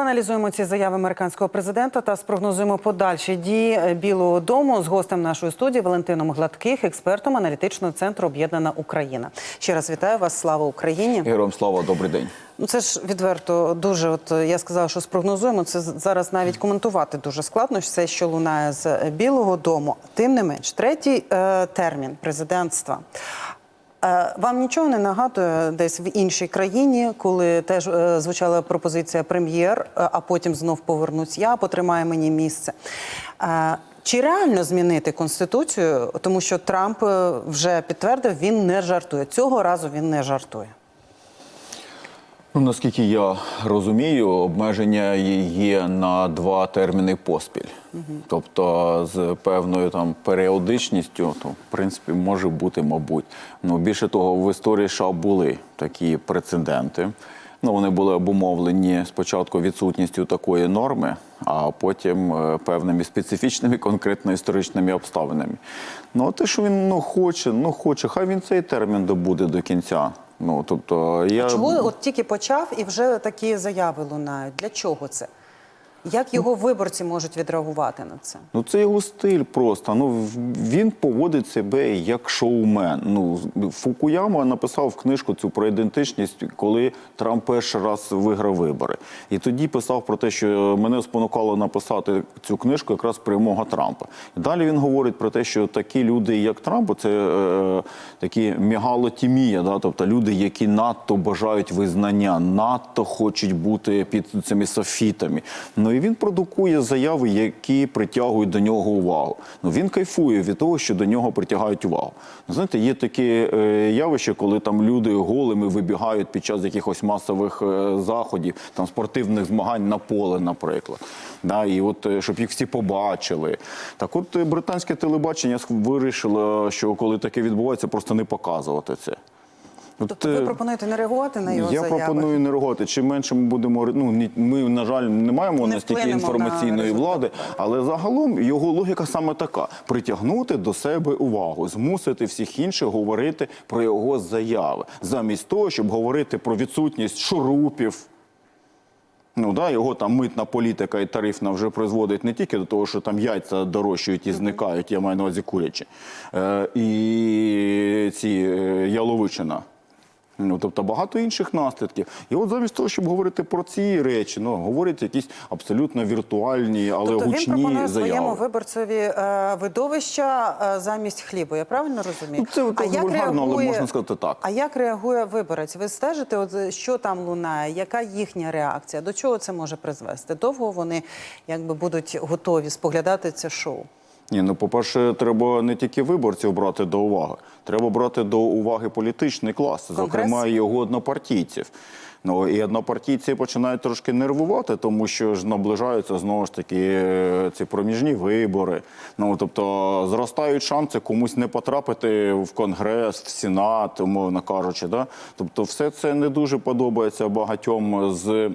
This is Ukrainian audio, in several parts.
проаналізуємо ці заяви американського президента та спрогнозуємо подальші дії е, Білого Дому з гостем нашої студії Валентином Гладких, експертом аналітичного центру Об'єднана Україна. Ще раз вітаю вас. Слава Україні! Героям слава, добрий день. Ну це ж відверто дуже. От е, я сказала, що спрогнозуємо. Це зараз навіть коментувати дуже складно. Все, що лунає з е, Білого Дому. Тим не менш, третій е, термін президентства. Е, Вам нічого не нагадує десь в іншій країні, коли теж е, звучала пропозиція прем'єр, е, а потім знов повернусь я, потримає мені місце. Чи реально змінити конституцію, тому що Трамп вже підтвердив, він не жартує. Цього разу він не жартує. Ну, наскільки я розумію, обмеження є на два терміни поспіль. Тобто з певною там періодичністю, то в принципі може бути, мабуть. Ну більше того, в історії США були такі прецеденти. Ну, вони були обумовлені спочатку відсутністю такої норми, а потім е, певними специфічними конкретно історичними обставинами. Ну, а те, що він ну, хоче, ну хоче, хай він цей термін добуде до кінця. Ну, тобто, я... чому от тільки почав і вже такі заяви лунають? Для чого це? Як його виборці можуть відреагувати на це? Ну, це його стиль просто. Ну він поводить себе як шоумен. Ну Фукуяма написав книжку цю про ідентичність, коли Трамп перший раз виграв вибори. І тоді писав про те, що мене спонукало написати цю книжку якраз перемога Трампа. І далі він говорить про те, що такі люди, як Трамп, це е, такі мегалотімія, да? тобто люди, які надто бажають визнання, надто хочуть бути під цими софітами. Ну і він продукує заяви, які притягують до нього увагу. Ну він кайфує від того, що до нього притягають увагу. Ну, знаєте, є таке явище, коли там люди голими вибігають під час якихось масових е, заходів, там спортивних змагань на поле, наприклад. Да, і от е, щоб їх всі побачили. Так, от е, британське телебачення вирішило, що коли таке відбувається, просто не показувати це. От, Тобто ви пропонуєте не реагувати на його я заяви? пропоную не реагувати. Чим менше ми будемо ну ми, на жаль, не маємо Не настільки вплинемо на інформаційної влади, але загалом його логіка саме така: притягнути до себе увагу, змусити всіх інших говорити про його заяви, замість того, щоб говорити про відсутність шурупів. Ну да, його там митна політика і тарифна вже призводить не тільки до того, що там яйця дорожчають і зникають, я маю на увазі курячі, е, і ці е, яловичина. Ну, тобто багато інших наслідків. І от замість того, щоб говорити про ці речі, ну говорять якісь абсолютно віртуальні, але Тобто він гучні пропонує заяви. своєму виборцеві е, видовища е, замість хлібу. Я правильно розумію? Ну, це от вульгарно, але можна сказати так. А як реагує виборець? Ви стежите, от е, що там лунає? Яка їхня реакція? До чого це може призвести? Довго вони якби будуть готові споглядати це шоу? Ні, ну по-перше, треба не тільки виборців брати до уваги, треба брати до уваги політичний клас, Конгрес? зокрема його однопартійців. Ну і однопартійці починають трошки нервувати, тому що ж наближаються знову ж таки е, ці проміжні вибори. Ну тобто зростають шанси комусь не потрапити в конгрес, в сенат, умовно кажучи. Да? Тобто, все це не дуже подобається багатьом з.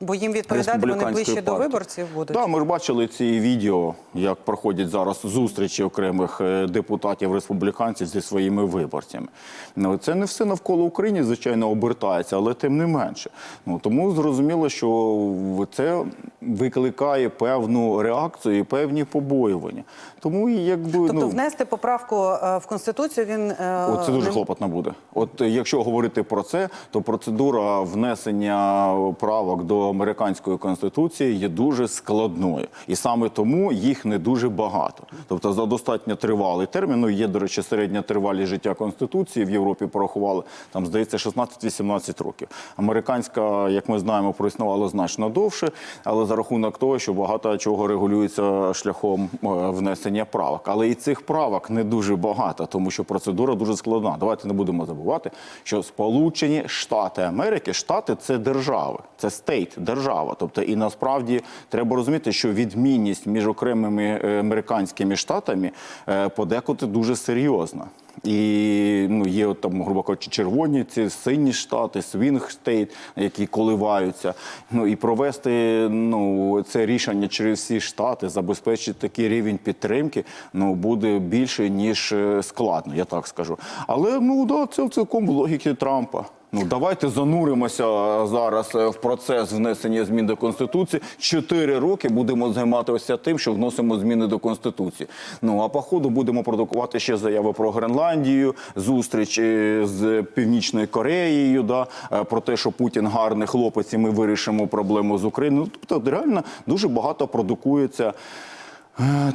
Бо їм відповідати вони ближче до виборців будуть. Так, ми ж бачили ці відео, як проходять зараз зустрічі окремих е, депутатів республіканців зі своїми виборцями. Ну це не все навколо України, звичайно, обертається, але тим не менше. Ну тому зрозуміло, що це викликає певну реакцію і певні побоювання. Тому якби Тобто ну внести поправку е, в конституцію він е, От це дуже хлопотно буде. От якщо говорити про це, то процедура внесення правок до американської конституції є дуже складною, і саме тому їх не дуже багато. Тобто, за достатньо тривалий термін. Ну є, до речі, середня тривалість життя конституції в Європі порахували там, здається, 16-18 років. Американська, як ми знаємо, проіснувала значно довше, але за рахунок того, що багато чого регулюється шляхом е, внесення правок. Але і цих правок не дуже багато, тому що процедура дуже складна. Давайте не будемо забувати, що Сполучені Штати Америки, штати це держави, це стейт, держава. Тобто, і насправді треба розуміти, що відмінність між окремими е, американськими штатами е, подекуди дуже серйозна. І ну, є там, грубо кажучи, червоні ці сині штати, свінг стейт, які коливаються. Ну і провести ну, це рішення через всі штати, забезпечити такий рівень підтримки, ну буде більше ніж е, складно, я так скажу. Але ну да, це цілком в логіки Трампа. Ну давайте зануримося зараз е, в процес внесення змін до конституції. Чотири роки будемо займатися тим, що вносимо зміни до конституції. Ну а по ходу будемо продукувати ще заяви про Гренландію, зустріч е, з Північною Кореєю. Да е, про те, що Путін гарний хлопець, і ми вирішимо проблему з Україною. Ну, тобто, реально дуже багато продукується е,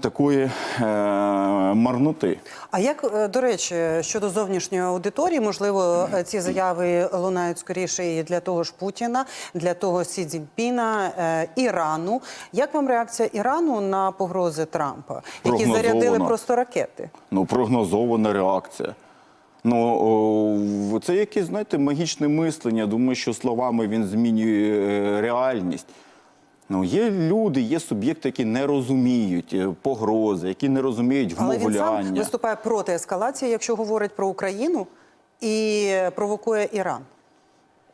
такої е, марноти. А як е, до речі, щодо зовнішньої аудиторії, можливо, е, ці заяви лунають скоріше і для того ж Путіна, для того Сі Цзіньпіна, е, Ірану. Як вам реакція Ірану на погрози Трампа, які зарядили просто ракети? Ну, прогнозована реакція. Ну, це якесь, знаєте, магічне мислення. Думаю, що словами він змінює е, реальність. Ну, є люди, є суб'єкти, які не розуміють е, погрози, які не розуміють Але він сам виступає проти ескалації, якщо говорить про Україну і провокує Іран.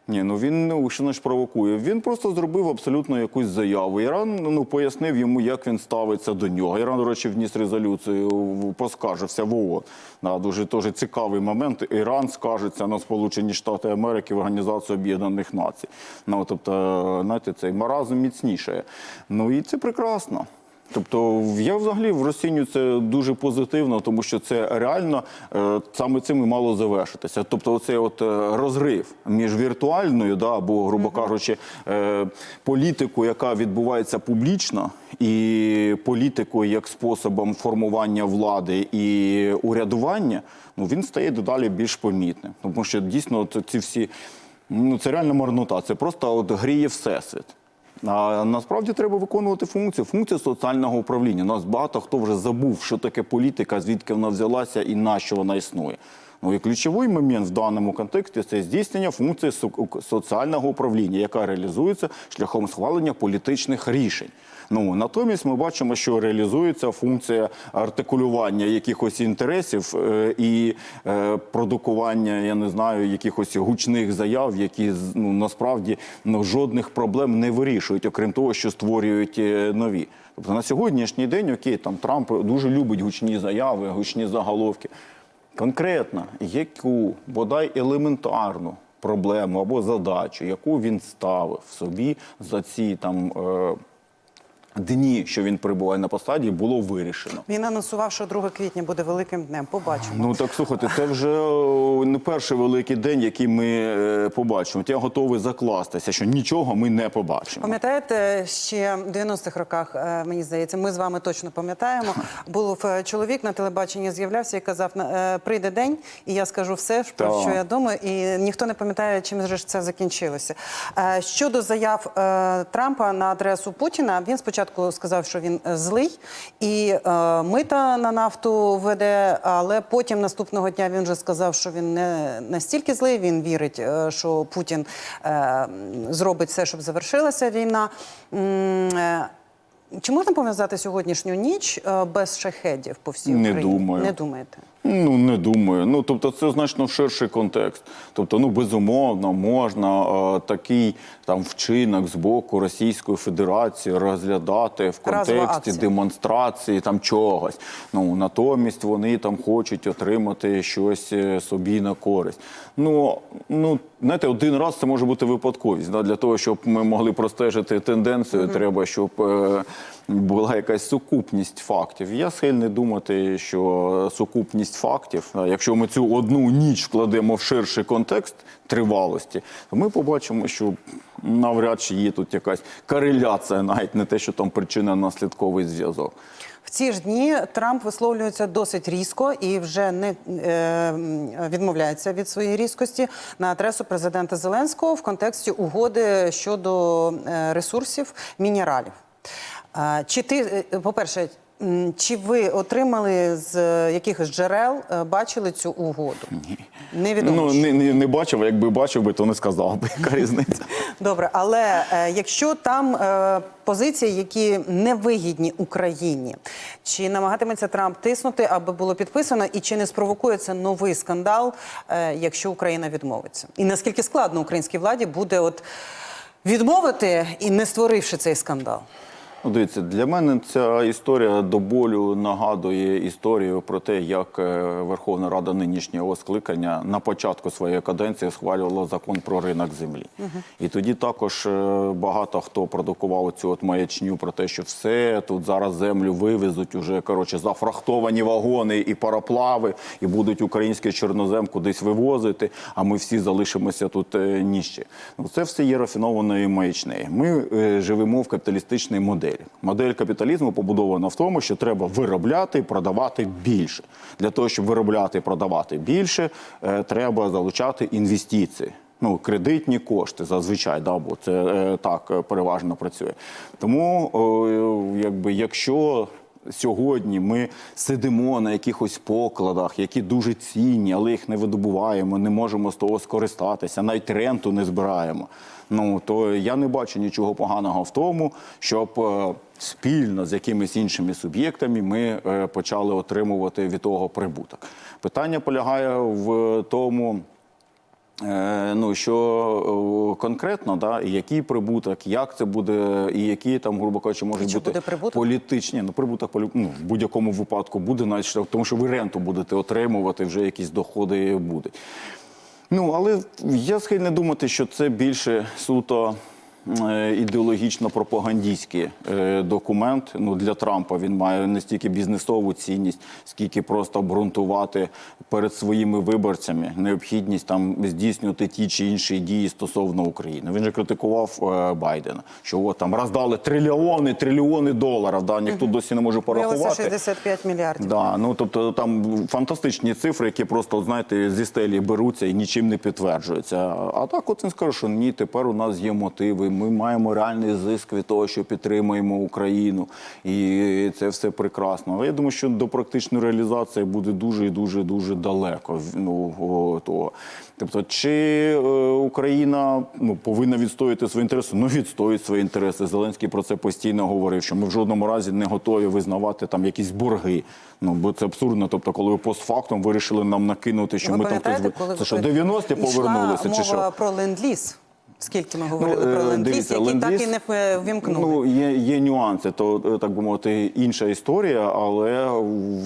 Ні, ну він ну, що ж провокує. Він просто зробив абсолютно якусь заяву. Іран ну пояснив йому, як він ставиться до нього. Іран, до речі, вніс резолюцію, поскаржився в ООН. Да, дуже теж цікавий момент. Іран скаржиться на Сполучені Штати Америки в Організацію Об'єднаних Націй. Ну тобто, знаєте, цей маразм міцнішає. Ну і це прекрасно. Тобто я взагалі розцінюю це дуже позитивно, тому що це реально е, саме цим і мало завершитися. Тобто, оцей от е, розрив між віртуальною, да, або, грубо кажучи, е, політикою, яка відбувається публічно, і політикою як способом формування влади і урядування, ну він стає дедалі більш помітним. Тому що дійсно от ці всі ну це реально марнота, це просто от гріє всесвіт. А насправді треба виконувати функцію, функцію соціального управління. Нас багато хто вже забув, що таке політика, звідки вона взялася і на що вона існує. Ну і ключовий момент в даному контексті це здійснення функції со- соціального управління, яка реалізується шляхом схвалення політичних рішень. Ну натомість ми бачимо, що реалізується функція артикулювання якихось інтересів е, і е, продукування, я не знаю, якихось гучних заяв, які ну насправді ну, жодних проблем не вирішують, окрім того, що створюють е, нові. Тобто на сьогоднішній день, окей, там Трамп дуже любить гучні заяви, гучні заголовки. Конкретно, яку бодай елементарну проблему або задачу, яку він ставив собі за ці там дні, що він перебуває на посаді, було вирішено. Він анонсував, що 2 квітня буде великим днем. Побачимо. Ну так слухайте, це вже не перший великий день, який ми е, побачимо. Я готовий закластися, що нічого ми не побачимо. Пам'ятаєте, ще в 90-х роках, е, мені здається, ми з вами точно пам'ятаємо. Був е, чоловік на телебаченні, з'являвся і казав: прийде день, і я скажу все, про Так. що я думаю, і ніхто не пам'ятає, чим же це закінчилося. Щодо заяв Трампа на адресу Путіна, він спочатку сказав, що він е, злий і е, мита на нафту веде, але потім наступного дня він вже сказав, що він не настільки злий. Він вірить, е, що Путін е, зробить все, щоб завершилася війна. Е, Чи можна пов'язати сьогоднішню ніч без шахедів по всій Не Україні? думаю. Не думаєте? Ну не думаю. Ну тобто, це значно ширший контекст. Тобто, ну безумовно, можна е, такий там вчинок з боку Російської Федерації розглядати в контексті демонстрації там чогось. Ну натомість вони там хочуть отримати щось е, собі на користь. Ну ну знаєте, один раз це може бути випадковість. Да? Для того, щоб ми могли простежити тенденцію, треба, щоб. е, була якась сукупність фактів. Я схильний думати, що сукупність фактів, якщо ми цю одну ніч вкладемо в ширший контекст тривалості, то ми побачимо, що навряд чи є тут якась кореляція, навіть не те, що там причинно-наслідковий зв'язок. В ці ж дні Трамп висловлюється досить різко і вже не е, відмовляється від своєї різкості на адресу президента Зеленського в контексті угоди щодо е, ресурсів мінералів. Е, Чи ти, е, по-перше, чи ви отримали з е, якихось джерел, е, бачили цю угоду? Ні. Невідомо. Ну не, не, не бачив, якби бачив би, то не сказав би. Яка різниця? Добре, але е, якщо там е, позиції, які невигідні Україні, чи намагатиметься Трамп тиснути, аби було підписано, і чи не спровокує це новий скандал, е, якщо Україна відмовиться? І наскільки складно українській владі буде от відмовити і не створивши цей скандал? Ну, дивіться, для мене ця історія до болю нагадує історію про те, як е, Верховна Рада нинішнього скликання на початку своєї каденції схвалювала закон про ринок землі. І тоді також е, багато хто продукував цю от маячню про те, що все тут зараз землю вивезуть уже коротше зафрахтовані вагони і пароплави, і будуть український чорнозем кудись вивозити. А ми всі залишимося тут е. Ну це все є рафінованою маячнею. Ми е, живемо в капіталістичній моделі. Модель капіталізму побудована в тому, що треба виробляти і продавати більше. Для того, щоб виробляти і продавати більше, е, треба залучати інвестиції. Ну, кредитні кошти зазвичай, да, бо це е, так е, переважно працює. Тому, е, якби, якщо сьогодні ми сидимо на якихось покладах, які дуже цінні, але їх не видобуваємо, не можемо з того скористатися, навіть ренту не збираємо. Ну то я не бачу нічого поганого в тому, щоб е, спільно з якимись іншими суб'єктами ми е, почали отримувати від того прибуток. Питання полягає в тому. Е, Ну що е, конкретно, да, який прибуток, як це буде, і які там, грубо кажучи, можуть Чи бути політичні. Ну, прибуток ну, в будь-якому випадку буде, навіть тому що ви ренту будете отримувати, вже якісь доходи будуть. Ну, але я схильний думати, що це більше суто е, ідеологічно-пропагандистський е, документ. Ну, для Трампа він має не стільки бізнесову цінність, скільки просто обґрунтувати перед своїми виборцями необхідність там здійснювати ті чи інші дії стосовно України. Він же критикував е, Байдена, що от там роздали трильйони, трильйони доларів. Да, ніхто досі не може порахувати. 65 мільярдів. Да, ну тобто там фантастичні цифри, які просто знаєте зі стелі беруться і нічим не підтверджуються. А так, от він скаже, що ні, тепер у нас є мотиви. Ми маємо реальний зиск від того, що підтримуємо Україну, і це все прекрасно. Але я думаю, що до практичної реалізації буде дуже і дуже дуже далеко. Ну того. Тобто, чи е, Україна ну, повинна відстояти свої інтереси? Ну, відстоїть свої інтереси. Зеленський про це постійно говорив, що ми в жодному разі не готові визнавати там якісь борги. Ну бо це абсурдно. Тобто, коли ви постфактом вирішили нам накинути, що Ви ми там хтось- коли це що 90-ті йшла повернулися, чи мова що? про ленд-ліз? Скільки ми говорили е, про ленд-ліз, дивіться, який так ленд-ліз, і не ввімкнули? Ну, є, є нюанси, то е, так би мовити, інша історія, але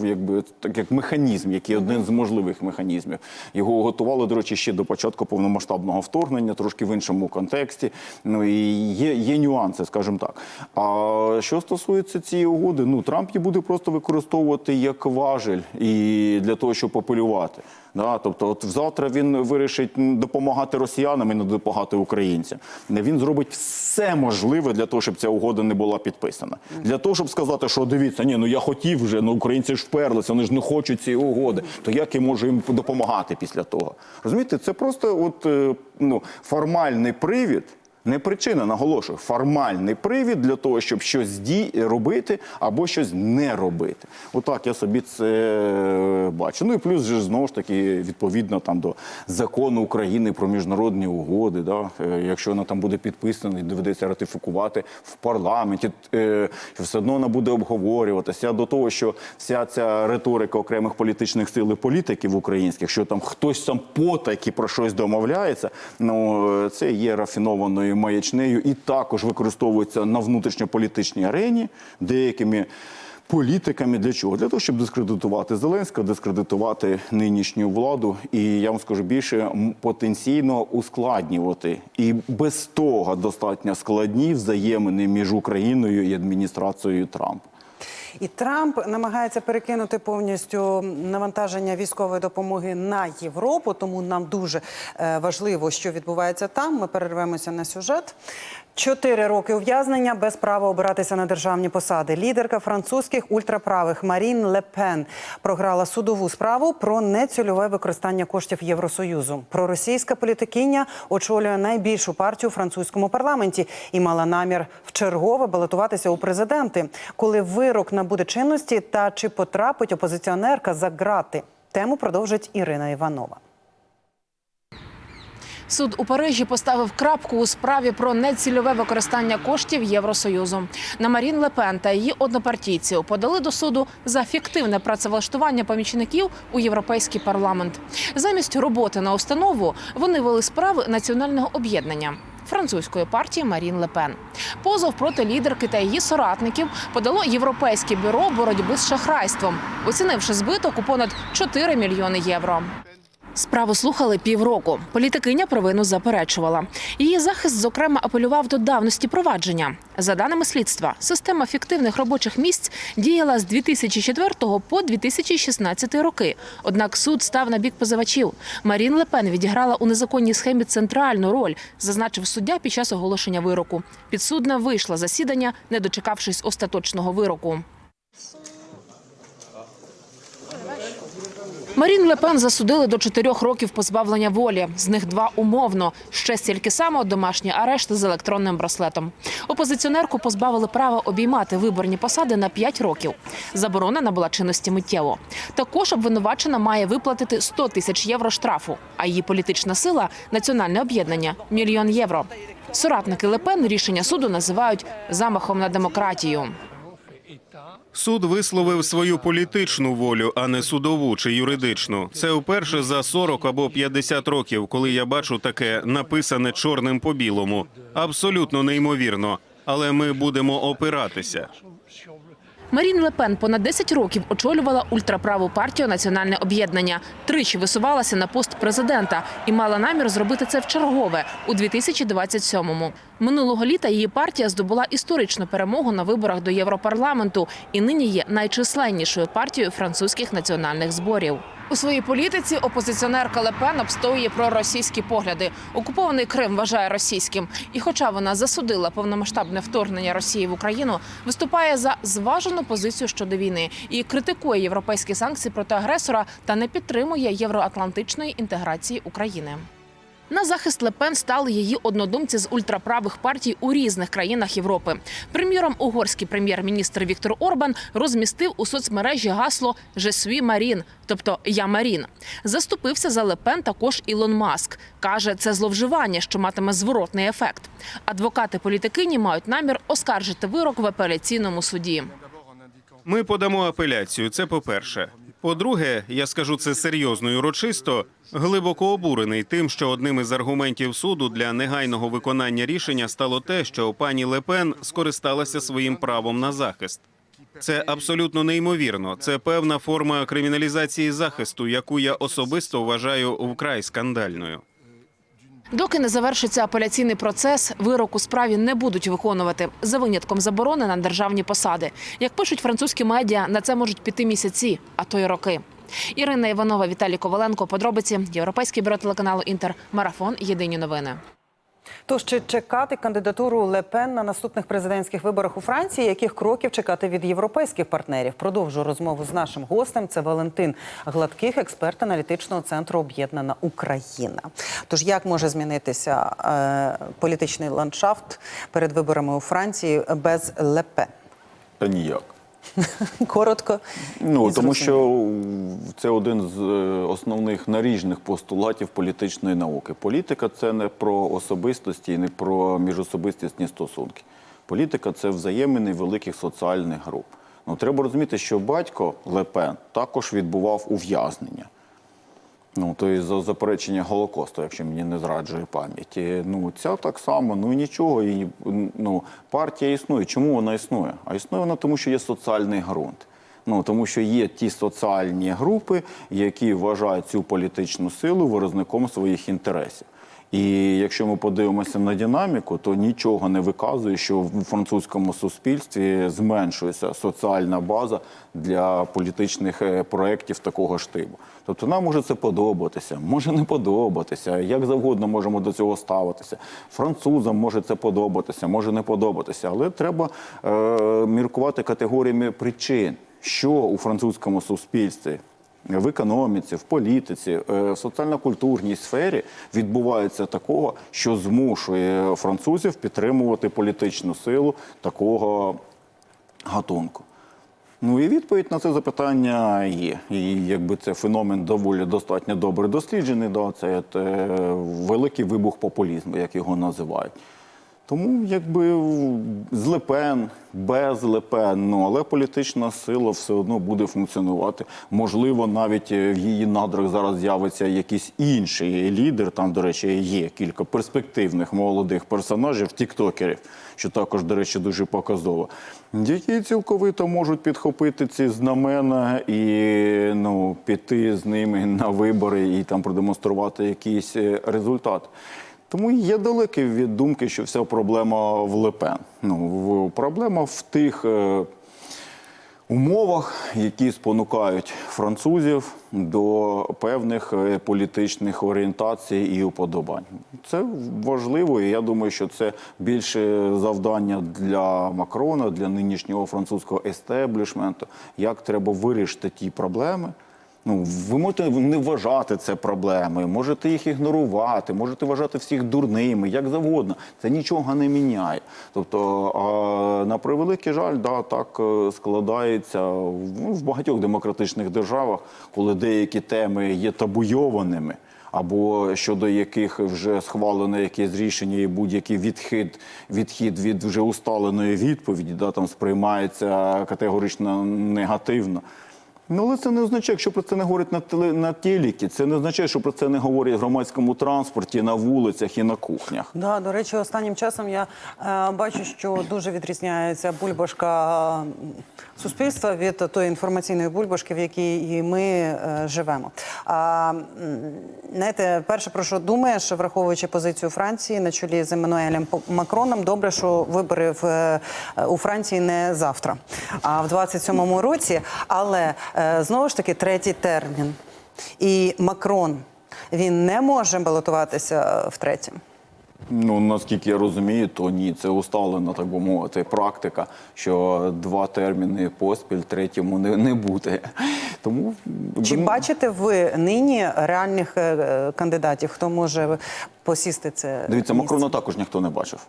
якби так як механізм, який один з можливих механізмів. Його готували, до речі, ще до початку повномасштабного вторгнення, трошки в іншому контексті. Ну і є, є нюанси, скажімо так. А що стосується цієї угоди, ну Трамп її буде просто використовувати як важель і для того, щоб апелювати. Да, тобто, от завтра він вирішить допомагати росіянам і не допомагати українцям. Він зробить все можливе для того, щоб ця угода не була підписана. Для того, щоб сказати, що дивіться, ні, ну я хотів вже, ну українці ж вперлися, вони ж не хочуть цієї угоди. То як я можу їм допомагати після того? Розумієте, це просто от е, ну формальний привід. Не причина, наголошую, формальний привід для того, щоб щось робити або щось не робити. Отак я собі це бачу. Ну і плюс же знову ж таки відповідно там до закону України про міжнародні угоди. Да? Е, Якщо вона там буде підписана доведеться ратифікувати в парламенті, е, все одно вона буде обговорюватися до того, що вся ця риторика окремих політичних сил і політиків українських, що там хтось там потайки про щось домовляється, ну е, це є рафінованою маячнею і також використовується на внутрішньополітичній арені деякими. Політиками для чого? Для того, щоб дискредитувати Зеленського, дискредитувати нинішню владу, і я вам скажу більше потенційно ускладнювати. І без того достатньо складні взаємини між Україною і адміністрацією Трампа. І Трамп намагається перекинути повністю навантаження військової допомоги на Європу. Тому нам дуже е, важливо, що відбувається там. Ми перервемося на сюжет. Чотири роки ув'язнення без права обиратися на державні посади. Лідерка французьких ультраправих Марін Ле Пен програла судову справу про нецільове використання коштів Євросоюзу. Проросійська політикиня очолює найбільшу партію у французькому парламенті і мала намір вчергове балотуватися у президенти, коли вирок набуде чинності та чи потрапить опозиціонерка за ґрати. Тему продовжить Ірина Іванова. Суд у Парижі поставив крапку у справі про нецільове використання коштів Євросоюзу. На Марін Лепен та її однопартійців подали до суду за фіктивне працевлаштування помічників у європейський парламент. Замість роботи на установу вони вели справи національного об'єднання. французької партії Марін Лепен. Позов проти лідерки та її соратників подало Європейське бюро боротьби з шахрайством, оцінивши збиток у понад 4 мільйони євро. Справу слухали півроку. Політикиня провину заперечувала. Її захист, зокрема, апелював до давності провадження. За даними слідства, система фіктивних робочих місць діяла з 2004 по 2016 роки. Однак суд став на бік позивачів. Марін Лепен відіграла у незаконній схемі центральну роль, зазначив суддя під час оголошення вироку. Підсудна вийшла засідання, не дочекавшись остаточного вироку. Марін Лепен засудили до чотирьох років позбавлення волі. З них два умовно. Ще стільки само домашні арешти з електронним браслетом. Опозиціонерку позбавили права обіймати виборні посади на п'ять років. Заборона набула чинності миттєво. Також обвинувачена має виплатити 100 тисяч євро штрафу. А її політична сила національне об'єднання мільйон євро. Соратники Лепен рішення суду називають замахом на демократію. Суд висловив свою політичну волю, а не судову чи юридичну. Це вперше за 40 або 50 років, коли я бачу таке написане чорним по білому. Абсолютно неймовірно. Але ми будемо опиратися. Марін Лепен понад 10 років очолювала ультраправу партію Національне об'єднання. Тричі висувалася на пост президента і мала намір зробити це вчергове у 2027-му. Минулого літа її партія здобула історичну перемогу на виборах до Європарламенту і нині є найчисленнішою партією французьких національних зборів. У своїй політиці опозиціонерка Лепен обстоює проросійські погляди. Окупований Крим вважає російським. І, хоча вона засудила повномасштабне вторгнення Росії в Україну, виступає за зважену позицію щодо війни і критикує європейські санкції проти агресора та не підтримує євроатлантичної інтеграції України. На захист Лепен стали її однодумці з ультраправих партій у різних країнах Європи. Приміром, угорський прем'єр-міністр Віктор Орбан розмістив у соцмережі гасло «Je suis Марін, тобто Я Марін. Заступився за Лепен також Ілон Маск. каже, це зловживання, що матиме зворотний ефект. Адвокати політикині мають намір оскаржити вирок в апеляційному суді. Ми подамо апеляцію. Це по-перше. По-друге, я скажу це серйозно і урочисто, глибоко обурений тим, що одним із аргументів суду для негайного виконання рішення стало те, що пані Лепен скористалася своїм правом на захист. Це абсолютно неймовірно. Це певна форма криміналізації захисту, яку я особисто вважаю вкрай скандальною. Доки не завершиться апеляційний процес, вирок у справі не будуть виконувати за винятком заборони на державні посади. Як пишуть французькі медіа, на це можуть піти місяці, а то й роки. Ірина Іванова, Віталій Коваленко. Подробиці Європейський бюро телеканалу Інтер. Марафон. Єдині новини. Тож чи чекати кандидатуру Лепен на наступних президентських виборах у Франції? Яких кроків чекати від європейських партнерів? Продовжу розмову з нашим гостем. Це Валентин Гладких, експерт аналітичного центру Об'єднана Україна. Тож як може змінитися е, політичний ландшафт перед виборами у Франції без Лепен? Та ніяк. Коротко. Ну тому що це один з е, основних наріжних постулатів політичної науки. Політика це не про особистості, і не про міжособистісні стосунки. Політика це взаємини великих соціальних груп. Ну треба розуміти, що батько Лепен також відбував ув'язнення. Ну, то і за заперечення Голокосту, якщо мені не зраджує пам'ять. Ну, ця так само, ну нічого. І, ну, партія існує. Чому вона існує? А існує вона тому, що є соціальний ґрунт. Ну, тому що є ті соціальні групи, які вважають цю політичну силу виразником своїх інтересів. І якщо ми подивимося на динаміку, то нічого не виказує, що в французькому суспільстві зменшується соціальна база для політичних е, проєктів такого ж типу. Тобто нам може це подобатися, може не подобатися, як завгодно можемо до цього ставитися. Французам може це подобатися, може не подобатися, але треба е, міркувати категоріями причин, що у французькому суспільстві в економіці, в політиці, е, в соціально-культурній сфері відбувається такого, що змушує французів підтримувати політичну силу такого гатунку. Ну і відповідь на це запитання є. І якби це феномен доволі достатньо добре досліджений, да, це е, великий вибух популізму, як його називають. Тому якби з Лепен, без Лепен, ну але політична сила все одно буде функціонувати. Можливо, навіть е, в її надрах зараз з'явиться якийсь інший лідер. Там, до речі, є кілька перспективних молодих персонажів, тіктокерів, що також, до речі, дуже показово, які цілковито можуть підхопити ці знамена і ну, піти з ними на вибори і там продемонструвати якийсь е, результат. Тому я далекий від думки, що вся проблема в Лепен. Ну, проблема в тих е, умовах, які спонукають французів до певних е, політичних орієнтацій і уподобань. Це важливо, і я думаю, що це більше завдання для Макрона, для нинішнього французького естеблішменту, як треба вирішити ті проблеми. Ну, ви можете не вважати це проблемою, можете їх ігнорувати, можете вважати всіх дурними, як завгодно. Це нічого не міняє. Тобто, а, на превеликий жаль, да, так е, складається ну, в багатьох демократичних державах, коли деякі теми є табуйованими. Або щодо яких вже схвалено якесь рішення, і будь-який відхід, відхід від вже усталеної відповіді, да, там сприймається категорично негативно. Ну, але це не означає, якщо про це не говорять на теле на телекі, це не означає, що про це не говорять в громадському транспорті, на вулицях і на кухнях. Да, до речі, останнім часом я е, бачу, що дуже відрізняється бульбашка суспільства від тої інформаційної бульбашки, в якій ми е, живемо. А, знаєте, перше, про що думаєш, враховуючи позицію Франції на чолі з Еммануелем Макроном, добре, що вибори в, е, у Франції не завтра, а в 27-му році. Але знову ж таки третій термін. І Макрон він не може балотуватися втретє. Ну наскільки я розумію, то ні, це усталена, так би мовити, практика, що два терміни поспіль, третьому не, не буде. Тому Чи ну, бачите ви нині реальних е, е, кандидатів, хто може посісти це? Дивіться, місце? Макрона також ніхто не бачив.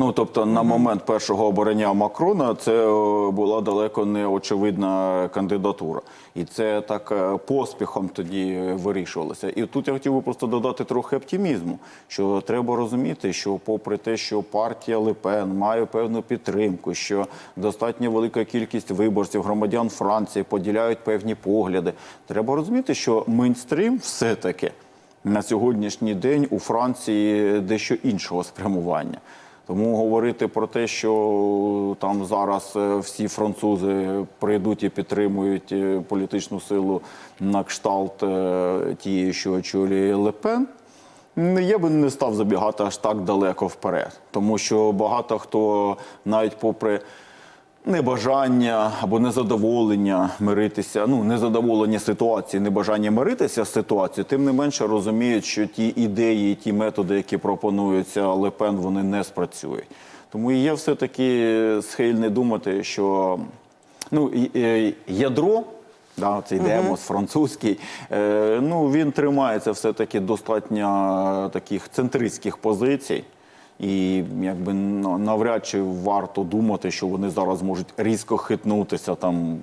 Ну тобто, на момент першого обрання Макрона це е, була далеко не очевидна кандидатура, і це так е, поспіхом тоді вирішувалося. І тут я хотів би просто додати трохи оптимізму, що треба розуміти, що попри те, що партія Лепен має певну підтримку, що достатньо велика кількість виборців, громадян Франції поділяють певні погляди. Треба розуміти, що мейнстрім все-таки на сьогоднішній день у Франції дещо іншого спрямування. Тому говорити про те, що там зараз е, всі французи прийдуть і підтримують е, політичну силу на кшталт е, тієї, що очолює Лепен, я би не став забігати аж так далеко вперед. Тому що багато хто, навіть попри небажання або незадоволення миритися, ну незадоволення ситуації, небажання миритися з ситуацією, тим не менше розуміють, що ті ідеї, ті методи, які пропонуються Лепен, вони не спрацюють. Тому і я все-таки схильний думати, що ну, і ядро. Да, цей демос французький. Е, ну, він тримається все-таки достатньо е, таких центристських позицій. І якби ну, навряд чи варто думати, що вони зараз можуть різко хитнутися там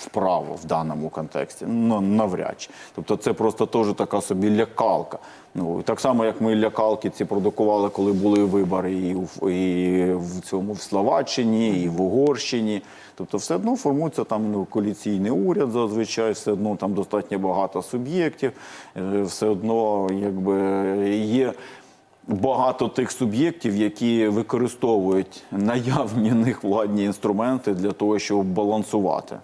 вправо в даному контексті. Ну навряд чи. Тобто це просто теж така собі лякалка. Ну так само, як ми лякалки ці продукували, коли були вибори, і в, і в цьому в Словаччині, і в Угорщині. Тобто, все одно формується там ну, коаліційний уряд зазвичай, все одно там достатньо багато суб'єктів, е, все одно якби є багато тих суб'єктів, які використовують наявні них владні інструменти для того, щоб балансувати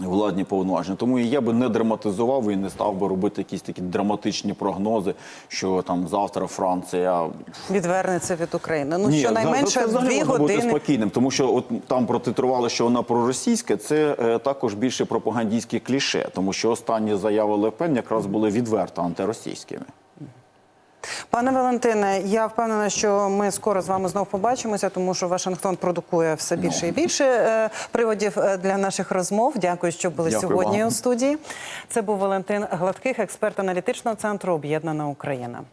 владні повноваження. Тому я би не драматизував і не став би робити якісь такі драматичні прогнози, що там завтра Франція відвернеться від України. Ну ні, щонайменше за- за це дві можна бути спокійним, тому що от там протитрували, що вона проросійська, це е, також більше пропагандійське кліше, тому що останні заяви Лепен якраз були відверто антиросійськими. Пане Валентине, я впевнена, що ми скоро з вами знов побачимося, тому що Вашингтон продукує все більше і більше е, приводів е, для наших розмов. Дякую, що були Дякую сьогодні вам. у студії. Це був Валентин Гладких, експерт аналітичного центру Об'єднана Україна.